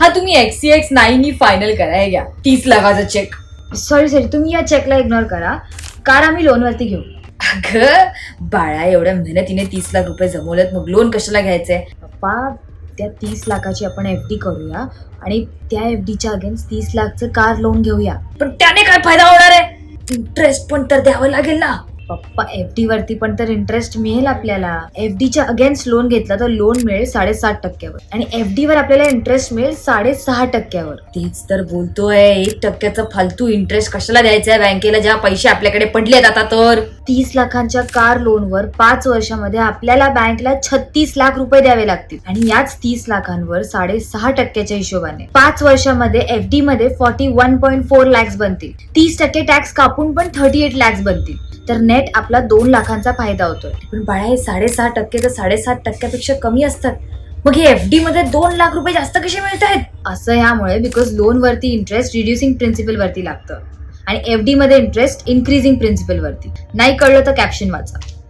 हा तुम्ही एक्सी एक्स नाईन ही फायनल करा हे घ्या. तीस लाखाचा चेक सॉरी सॉरी तुम्ही या चेकला इग्नोर करा. कार आम्ही लोनवरती घेऊ. अगं बाळा एवढ्या मेहनतीने तीस लाख रुपये जमवलेत. मग लोन कशाला घ्यायचंय? पप्पा त्या तीस लाखाची आपण एफ डी करूया आणि त्या एफ डीच्या अगेन्स्ट तीस लाखचं कार लोन घेऊया. पण त्याने काय फायदा होणार आहे? इंटरेस्ट पण तर द्यावं लागेल ना. पप्पा एफ डी वरती पण तर इंटरेस्ट मिळेल आपल्याला. एफ डीच्या अगेन्स्ट लोन घेतला तर लोन मिळेल साडेसात टक्क्यावर. आणि एफ डी वर आपल्याला इंटरेस्ट मिळेल साडेसहा टक्क्यावर. तेच तर बोलतोय एक टक्क्याचा फालतू इंटरेस्ट कशाला द्यायचा आहे बँकेला ज्या पैसे आपल्याकडे पडलेत आता तर? तीस लाखांच्या कार लोनवर पाच वर्षामध्ये आपल्याला बँकला छत्तीस लाख रुपये द्यावे लागतील. आणि याच तीस लाखांवर साडेसहा टक्क्याच्या हिशोबाने. पाच वर्षामध्ये एफ डी मध्ये forty one point four lakhs बनतील. तीस टक्के टॅक्स कापून पण थर्टी एट लॅक्स बनतील. तर नेट आपला दोन लाखांचा फायदा होतोय. पण बाळा हे साडेसहा टक्के तर साडेसात टक्क्यापेक्षा कमी असतात. मग हे एफ डी मध्ये दोन लाख रुपये जास्त कसे मिळत आहेत असं ह्यामुळे बिकॉज लोन वरती इंटरेस्ट रिड्युसिंग प्रिन्सिपल वरती लागतं. आणि एफ डी मध्ये इंटरेस्ट इन्क्रीजिंग प्रिन्सिपल वरती. नाही कळलं तर कॅप्शन वाचा.